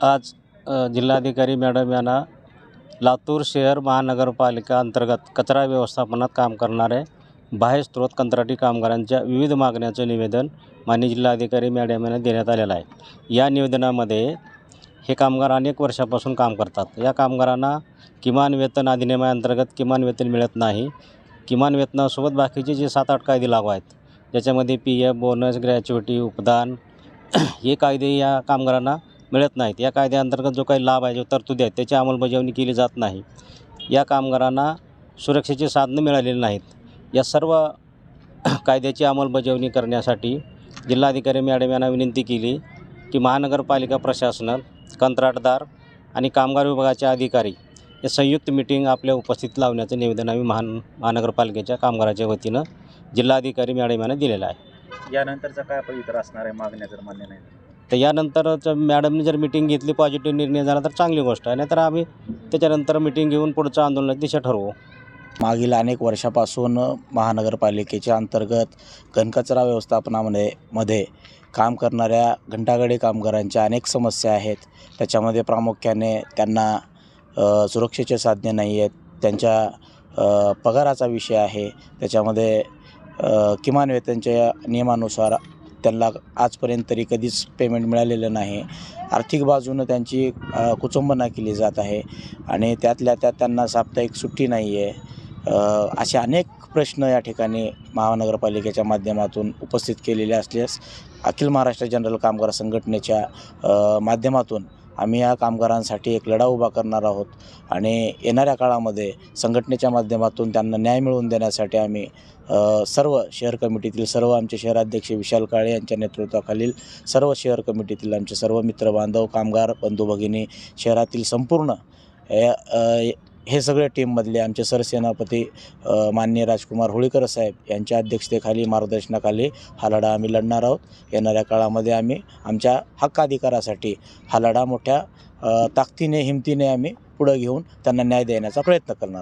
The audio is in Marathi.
आज जिल्हाधिकारी मॅडम यांना लातूर शहर महानगरपालिका अंतर्गत कचरा व्यवस्थापनात काम करणारे बाह्य स्त्रोत कंत्राटी कामगारांच्या विविध मागण्याचं निवेदन माननीय जिल्हाधिकारी मॅडम यांना देण्यात आलेलं आहे. या निवेदनामध्ये हे कामगार अनेक वर्षापासून काम करतात. या कामगारांना किमान वेतन अधिनियमाअंतर्गत किमान वेतन मिळत नाही. किमान वेतनासोबत बाकीचे जे सात आठ कायदे लागू आहेत ज्याच्यामध्ये पी एफ बोनस ग्रॅच्युटी उपदान हे कायदे या कामगारांना मिळत नाहीत. या कायद्याअंतर्गत जो काही लाभ आहे जो तरतुदी आहेत त्याची अंमलबजावणी केली जात नाही. या कामगारांना सुरक्षेची साधनं मिळालेली नाहीत. या सर्व कायद्याची अंमलबजावणी करण्यासाठी जिल्हाधिकारी मॅडम यांना विनंती केली की महानगरपालिका प्रशासन कंत्राटदार आणि कामगार विभागाचे अधिकारी हे संयुक्त मिटिंग आपल्या उपस्थित लावण्याचं निवेदन आम्ही महान महानगरपालिकेच्या कामगाराच्या वतीनं जिल्हाधिकारी मॅडम यांना दिलेलं आहे. यानंतरचा काय पवित्र असणार आहे मागण्या जर मान्य नाही तर यानंतरच मॅडमने जर मिटिंग घेतली पॉझिटिव्ह निर्णय झाला तर चांगली गोष्ट आहे. नाहीतर आम्ही त्याच्यानंतर मिटिंग घेऊन पुढचं आंदोलनाची दिशा ठरवू. मागील अनेक वर्षापासून महानगरपालिकेच्या अंतर्गत घनकचरा व्यवस्थापनामध्ये मध्ये काम करणाऱ्या घंटागाडी कामगारांच्या अनेक समस्या आहेत. त्याच्यामध्ये प्रामुख्याने त्यांना सुरक्षेचे साधने नाही आहेत. त्यांच्या पगाराचा विषय आहे. त्याच्यामध्ये किमान वेतनच्या नियमानुसार त्यांना आजपर्यंत तरी कधीच पेमेंट मिळालेलं नाही. आर्थिक बाजूनं त्यांची कुचंबना केली जात आहे आणि त्यातल्या त्यात त्यांना साप्ताहिक सुट्टी नाही आहे असे अनेक प्रश्न या ठिकाणी महानगरपालिकेच्या माध्यमातून उपस्थित केलेले असल्यास अखिल महाराष्ट्र जनरल कामगार संघटनेच्या माध्यमातून आम्ही या कामगारांसाठी एक लढा उभा करणार आहोत. आणि येणाऱ्या काळामध्ये संघटनेच्या माध्यमातून त्यांना न्याय मिळवून देण्यासाठी आम्ही सर्व शहर कमिटीतील सर्व आमचे शहराध्यक्ष विशाल काळे यांच्या नेतृत्वाखालील सर्व शहर कमिटीतील आमचे सर्व मित्र बांधव कामगार बंधू भगिनी शहरातील संपूर्ण हे सगळे टीममधले आमचे सरसेनापती माननीय राजकुमार होळीकर साहेब यांच्या अध्यक्षतेखाली मार्गदर्शनाखाली हा लढा आम्ही लढणार आहोत. येणाऱ्या काळामध्ये आम्ही आमच्या हक्काधिकारासाठी हा लढा मोठ्या ताकदीने हिमतीने आम्ही पुढं घेऊन त्यांना न्याय देण्याचा प्रयत्न करणार